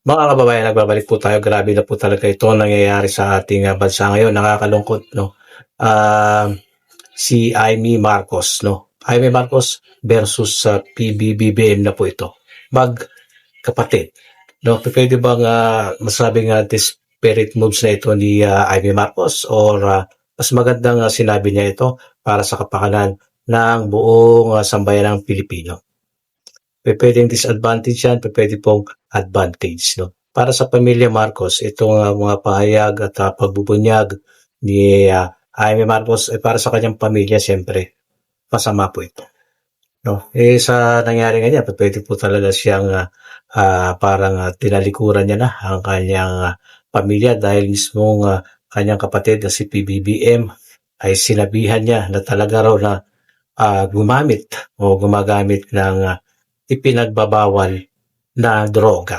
Mga kababayan, nagbabalik po tayo. Grabe na po talaga ito ang nangyayari sa ating ah, bansa ngayon. Nakakalungkot, no? Ah, si Amy Marcos, no? Amy Marcos versus sa PBBBM na po ito. Magkapatid. No, pwede bang uh, masabing uh, desperate moves na ito ni ah, Amy Marcos or ah, mas magandang ah, sinabi niya ito para sa kapakanan ng buong ah, sambayan ng Pilipino? Pwedeng disadvantage yan, pwede pong advantage. No? Para sa pamilya Marcos, itong ah, mga pahayag at ah, pagbubunyag ni uh, Jaime Marcos, eh, para sa kanyang pamilya, siyempre, masama po ito. No? Eh, sa nangyari ganyan, pe- pwede po talaga siyang ah, ah, parang ah, tinalikuran niya na ang kanyang ah, pamilya dahil mismong ah, kanyang kapatid na si PBBM ay sinabihan niya na talaga raw na ah, gumamit o gumagamit ng ah, ipinagbabawal na droga.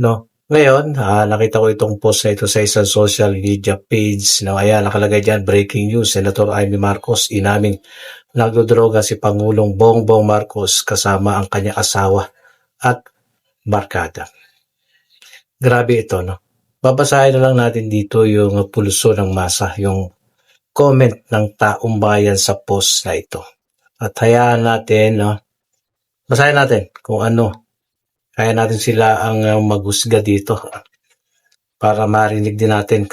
No? Ngayon, ah, nakita ko itong post na ito sa isang social media page na ayan, nakalagay dyan, breaking news, Senator Amy Marcos, inaming nagdodroga si Pangulong Bongbong Marcos kasama ang kanyang asawa at barkada. Grabe ito, no? Babasahin na lang natin dito yung pulso ng masa, yung comment ng taong bayan sa post na ito. At hayaan natin, no? Basahin natin kung ano. Kaya natin sila ang uh, maghusga dito para marinig din natin.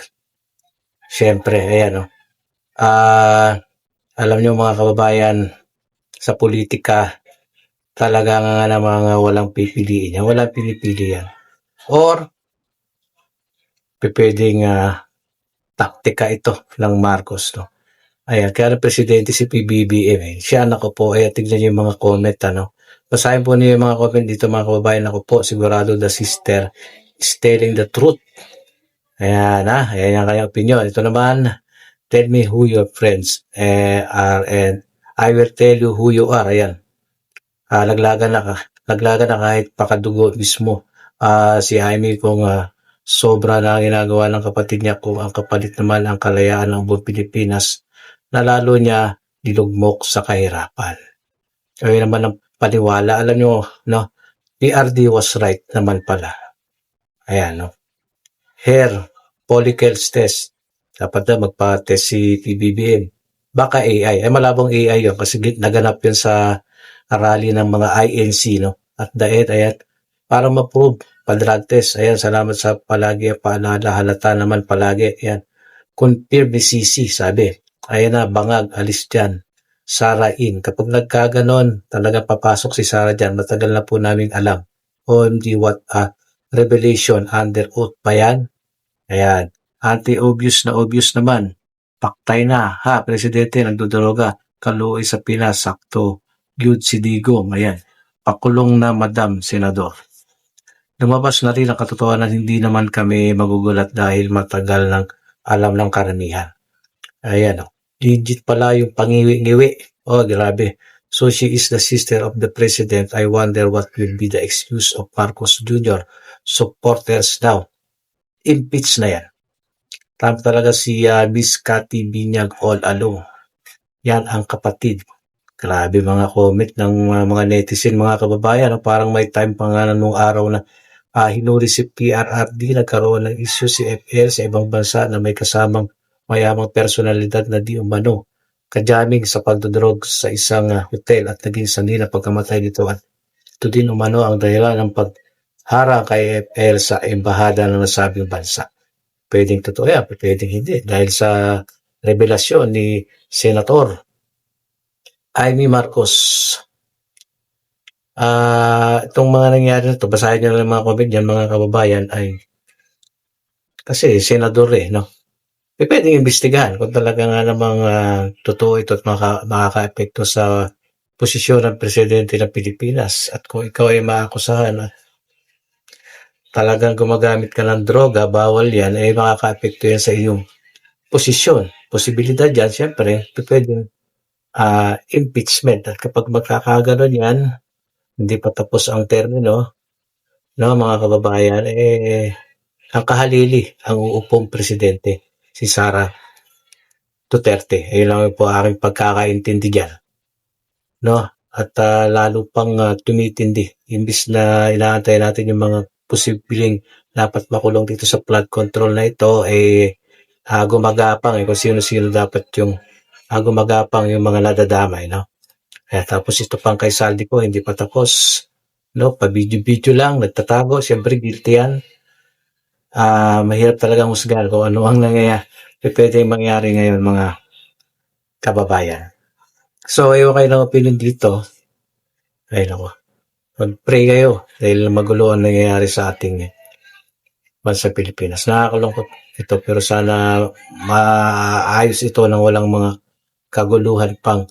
Siyempre, ayan, no? Ah, alam nyo mga kababayan, sa politika, talaga nga namang uh, walang pipiliin yan. Walang pinipili yan. Or, pwedeng uh, taktika ito ng Marcos, no? Ayan, kaya na presidente si PBBM, eh. siya nako po, ayan, tignan niyo yung mga comment, ano? Basahin po niyo yung mga comment dito, mga kababayan, ako po, sigurado the sister is telling the truth. Ayan, ha? Ayan ang kanyang opinion. Ito naman, tell me who your friends eh, are and I will tell you who you are. Ayan. Ah, laglagan na ka. Laglagan na kahit pakadugo mismo. Ah, si Jaime kung ah, sobra na ang ginagawa ng kapatid niya kung ang kapalit naman ang kalayaan ng buong Pilipinas na lalo niya dilugmok sa kahirapan. Kaya naman ang paniwala. Alam nyo, no? PRD was right naman pala. Ayan, no? Hair, follicles test. Dapat na magpa-test si PBBM. Baka AI. Ay, malabong AI yun kasi naganap yun sa arali ng mga INC, no? At daet, ayan, para ma-prove, pa-drug test. Ayan, salamat sa palagi, paalala, halata naman palagi. Ayan, confirm ni CC, sabi. Ayan na, bangag, alis dyan. Sarah in. Kapag nagkaganon, talaga papasok si Sarah dyan. Matagal na po namin alam. OMG, what a revelation under oath pa yan? Ayan. Anti-obvious na obvious naman. Paktay na, ha? Presidente, nagdodroga. Kaluoy sa Pinas, sakto. Gyud si Digong. Ayan. Pakulong na, Madam Senador. Lumabas na rin ang katotohanan, hindi naman kami magugulat dahil matagal ng alam ng karamihan. Ayan, oh. Legit pala yung pangiwi-ngiwi. Oh, grabe. So she is the sister of the president. I wonder what will be the excuse of Marcos Jr. supporters now. Impeach na yan. Tama talaga si uh, Miss Cathy Binyag all along. Yan ang kapatid. Grabe mga comment ng uh, mga netizen, mga kababayan. No? Parang may time pa nga nung araw na uh, hinuli si PRRD, nagkaroon ng issue si FL sa ibang bansa na may kasamang mayamang personalidad na di umano kajaming sa pagdodrog sa isang uh, hotel at naging sanhi na pagkamatay nito at ito din umano ang dahilan ng pagharang kay FL sa embahada ng nasabing bansa. Pwedeng totoo yan, pwedeng hindi. Dahil sa revelasyon ni Senator Amy Marcos. Ah, itong mga nangyari na ito, basahin nyo lang mga comment dyan, mga kababayan, ay kasi senador eh, no? Eh, pwedeng imbestigahan kung talaga nga namang uh, totoo ito at maka, makaka-epekto sa posisyon ng presidente ng Pilipinas at kung ikaw ay maakusahan na talagang gumagamit ka ng droga, bawal yan, ay eh, makaka-epekto yan sa iyong posisyon. Posibilidad yan, siyempre, pwedeng uh, impeachment. At kapag magkakaganon yan, hindi pa tapos ang termino, no, mga kababayan, eh, ang kahalili, ang uupong presidente si Sara Duterte. Ayun lang po aking pagkakaintindi dyan. No? At uh, lalo pang uh, tumitindi. Imbis na inaantay natin yung mga posibleng dapat makulong dito sa flood control na ito eh ah, gumagapang eh kung sino-sino dapat yung ah, gumagapang yung mga nadadamay no kaya tapos ito pang kay Saldi ko hindi pa tapos no pa video-video lang nagtatago siyempre guilty yan ah mahirap talagang husgahan kung ano ang nangyayari pwede mangyari ngayon mga kababayan so ewan kayo ng opinion dito ay nako mag-pray kayo dahil magulo ang nangyayari sa ating bansa Pilipinas. Nakakalungkot ito pero sana maayos ito nang walang mga kaguluhan pang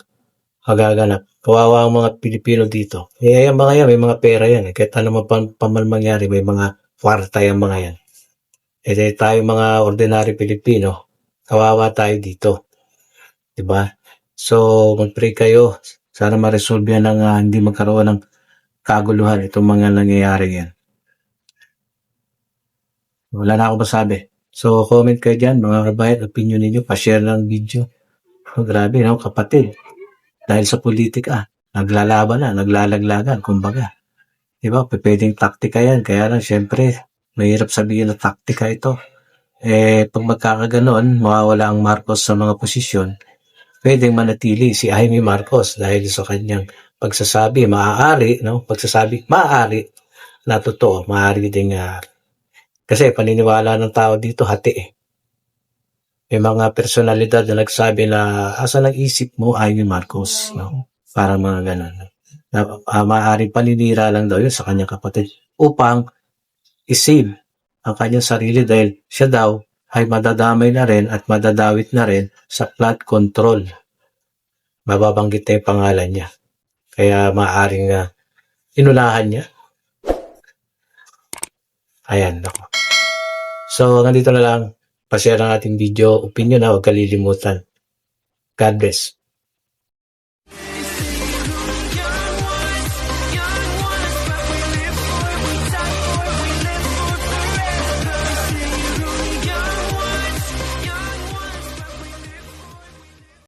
magaganap. Kawawa ang mga Pilipino dito. Eh, yung mga yan, may mga pera yan. Eh. Kahit ano man pa- paman mangyari, may mga kwarta yung mga yan. Eh, di tayo mga ordinary Pilipino, kawawa tayo dito. 'Di ba? So, mag-pray kayo. Sana ma-resolve yan ng ah, hindi magkaroon ng kaguluhan itong mga nangyayari yan. Wala na ako masabi. So, comment kayo dyan, mga kabayan, opinion ninyo, pa-share ng video. Oh, grabe, no, kapatid. Dahil sa politika, naglalaban na, naglalaglagan, kumbaga. Di ba? P- Pwedeng taktika yan. Kaya lang, syempre, mahirap sabihin na taktika ito. Eh, pag magkakaganon, mawawala ang Marcos sa mga posisyon, pwedeng manatili si Jaime Marcos dahil sa kanyang pagsasabi, maaari, no? Pagsasabi, maaari, na totoo, maaari ding ah, kasi paniniwala ng tao dito hati eh. May mga personalidad na nagsabi na asa ng isip mo ni Marcos. No? Parang mga ganun. Na, uh, maaaring paninira lang daw yun sa kanyang kapatid upang isave ang kanyang sarili dahil siya daw ay madadamay na rin at madadawit na rin sa flood control. Mababanggit na yung pangalan niya. Kaya maaaring uh, inunahan niya. Ayan, nako. So, nandito na lang. Pa-share ang ating video. Opinion na, huwag kalilimutan. God bless.